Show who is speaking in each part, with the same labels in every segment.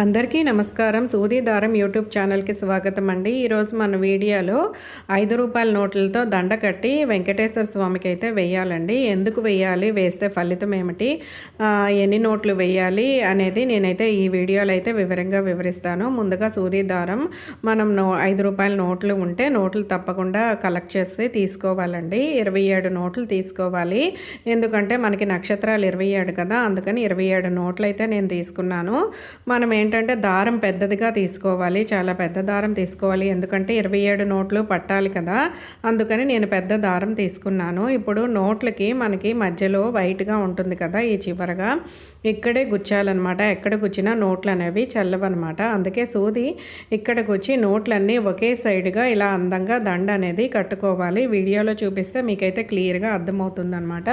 Speaker 1: అందరికీ నమస్కారం. సూది దారం యూట్యూబ్ ఛానల్కి స్వాగతం అండి. ఈరోజు మన వీడియోలో ఐదు రూపాయల నోట్లతో దండ కట్టి వెంకటేశ్వర స్వామికి అయితే వేయాలండి ఎందుకు వేయాలి వేస్తే ఫలితం ఏమిటి? ఎన్ని నోట్లు వేయాలి అనేది నేనైతే ఈ వీడియోలో అయితే వివరంగా వివరిస్తాను. ముందుగా సూది దారం మనం నో ఐదు రూపాయల నోట్లు ఉంటే నోట్లు తప్పకుండా కలెక్ట్ చేసి తీసుకోవాలండి. ఇరవై ఏడు నోట్లు తీసుకోవాలి. ఎందుకంటే మనకి నక్షత్రాలు ఇరవై ఏడు కదా అందుకని ఇరవై ఏడు నోట్లు అయితే నేను తీసుకున్నాను. మనం ఏంటంటే దారం పెద్దదిగా తీసుకోవాలి చాలా పెద్ద దారం తీసుకోవాలి. ఎందుకంటే ఇరవై ఏడు నోట్లు పట్టాలి కదా. అందుకని నేను పెద్ద దారం తీసుకున్నాను. ఇప్పుడు నోట్లకి మనకి మధ్యలో వైట్గా ఉంటుంది కదా ఈ చివరగా. ఇక్కడే గుచ్చాలన్నమాట. ఎక్కడ గుచ్చినా నోట్లు అనేవి చల్లవన్నమాట. అందుకే సూది ఇక్కడ గుచ్చి నోట్లన్నీ ఒకే సైడ్గా ఇలా అందంగా దండ అనేది కట్టుకోవాలి. వీడియోలో చూపిస్తే మీకైతే క్లియర్గా అర్థమవుతుందన్నమాట.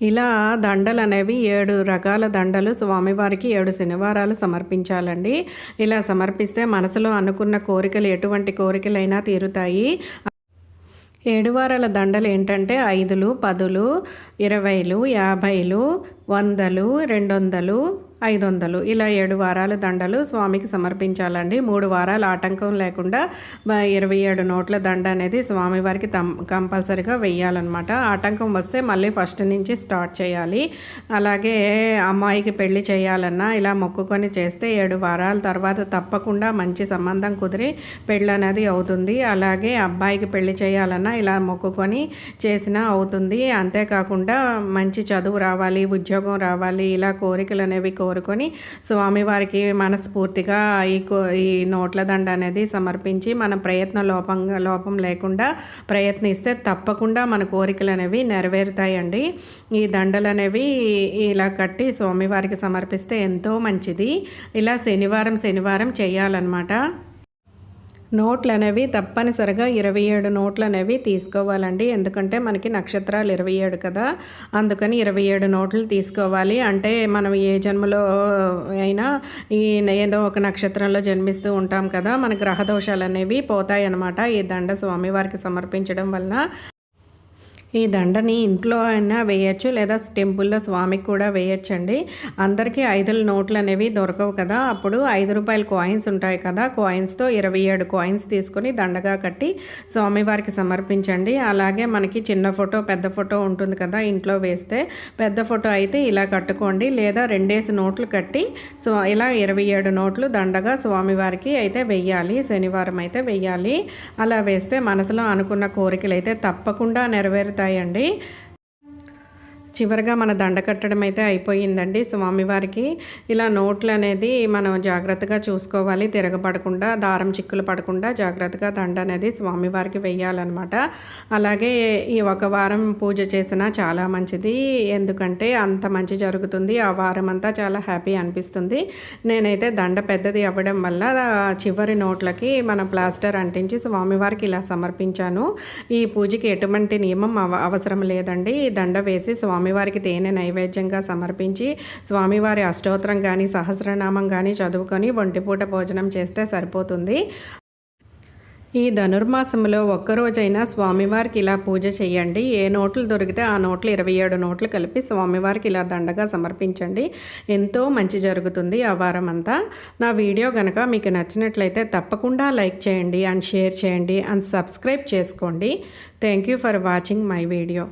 Speaker 1: ఇలా దండలు అనేవి ఏడు రకాల దండలు స్వామివారికి ఏడు శనివారాలు సమర్పించాలండి. ఇలా సమర్పిస్తే మనసులో అనుకున్న కోరికలు ఎటువంటి కోరికలైనా తీరుతాయి. ఏడు వారాల దండలు ఏంటంటే ఐదులు పదులు ఇరవైలు యాభైలు వందలు రెండు వందలు ఐదు వందలు ఇలా ఏడు వారాల దండలు స్వామికి సమర్పించాలండి. మూడు వారాలు ఆటంకం లేకుండా ఇరవై ఏడు నోట్ల దండ అనేది స్వామివారికి తం కంపల్సరిగా వెయ్యాలన్నమాట. ఆటంకం వస్తే మళ్ళీ ఫస్ట్ నుంచి స్టార్ట్ చేయాలి. అలాగే అమ్మాయికి పెళ్ళి చేయాలన్నా ఇలా మొక్కుకొని చేస్తే ఏడు వారాల తర్వాత తప్పకుండా మంచి సంబంధం కుదిరి పెళ్ళి అనేది అవుతుంది. అలాగే అబ్బాయికి పెళ్ళి చేయాలన్నా ఇలా మొక్కుకొని చేసినా అవుతుంది. అంతేకాకుండా మంచి చదువు రావాలి ఉద్యోగం రావాలి ఇలా కోరికలు అనేవి కోరుకొని స్వామివారికి మనస్ఫూర్తిగా ఈ ఈ నోట్ల దండ అనేది సమర్పించి మన ప్రయత్న లోపంగా లోపం లేకుండా ప్రయత్నిస్తే తప్పకుండా మన కోరికలు అనేవి నెరవేరుతాయండి. ఈ దండలు అనేవి ఇలా కట్టి స్వామివారికి సమర్పిస్తే ఎంతో మంచిది. ఇలా శనివారం శనివారం చేయాలన్నమాట. నోట్లు అనేవి తప్పనిసరిగా ఇరవై ఏడు నోట్లు అనేవి తీసుకోవాలండి. ఎందుకంటే మనకి నక్షత్రాలు ఇరవై ఏడు కదా. అందుకని ఇరవై ఏడు నోట్లు తీసుకోవాలి. అంటే మనం ఏ జన్మలో అయినా ఈ ఏదో ఒక నక్షత్రంలో జన్మిస్తూ ఉంటాం కదా. మన గ్రహ దోషాలు అనేవి పోతాయి అన్నమాట ఈ దండ స్వామివారికి సమర్పించడం వలన ఈ దండని ఇంట్లో అయినా వేయచ్చు లేదా టెంపుల్లో స్వామికి కూడా వేయచ్చండి. అందరికీ ఐదుల నోట్లు అనేవి దొరకవు కదా. అప్పుడు ఐదు రూపాయల కాయిన్స్ ఉంటాయి కదా. కాయిన్స్తో ఇరవై ఏడు కాయిన్స్ తీసుకొని దండగా కట్టి స్వామివారికి సమర్పించండి. అలాగే మనకి చిన్న ఫోటో పెద్ద ఫోటో ఉంటుంది కదా ఇంట్లో వేస్తే. పెద్ద ఫోటో అయితే ఇలా కట్టుకోండి. లేదా రెండేసి నోట్లు కట్టి సో ఇలా ఇరవై ఏడు నోట్లు దండగా స్వామివారికి అయితే వెయ్యాలి శనివారం అయితే వెయ్యాలి అలా వేస్తే మనసులో అనుకున్న కోరికలు అయితే తప్పకుండా నెరవేరుతాయి. ఉంటాయండి. చివరిగా మన దండ కట్టడం అయితే అయిపోయిందండి స్వామివారికి ఇలా నోట్లు అనేది మనం జాగ్రత్తగా చూసుకోవాలి తిరగబడకుండా దారం చిక్కులు పడకుండా జాగ్రత్తగా దండ అనేది స్వామివారికి వెయ్యాలన్నమాట. అలాగే ఈ ఒక వారం పూజ చేసినా చాలా మంచిది. ఎందుకంటే అంత మంచి జరుగుతుంది. ఆ వారం అంతా చాలా హ్యాపీ అనిపిస్తుంది. నేనైతే దండ పెద్దది అవ్వడం వల్ల చివరి నోట్లకి మన ప్లాస్టర్ అంటించి స్వామివారికి ఇలా సమర్పించాను. ఈ పూజకి ఎటువంటి నియమం అవసరం లేదండి. దండ వేసి స్వామి స్వామివారికి తేనె నైవేద్యంగా సమర్పించి స్వామివారి అష్టోత్తరం కానీ సహస్రనామం కానీ చదువుకొని ఒంటిపూట భోజనం చేస్తే సరిపోతుంది. ఈ ధనుర్మాసంలో ఒక్కరోజైనా స్వామివారికి ఇలా పూజ చేయండి. ఏ నోట్లు దొరికితే ఆ నోట్లు ఇరవై ఏడు నోట్లు కలిపి స్వామివారికి ఇలా దండగా సమర్పించండి. ఎంతో మంచి జరుగుతుంది ఆ వారం అంతా నా వీడియో కనుక మీకు నచ్చినట్లయితే తప్పకుండా లైక్ చేయండి అండ్ షేర్ చేయండి అండ్ సబ్స్క్రైబ్ చేసుకోండి. Thank you for watching my video.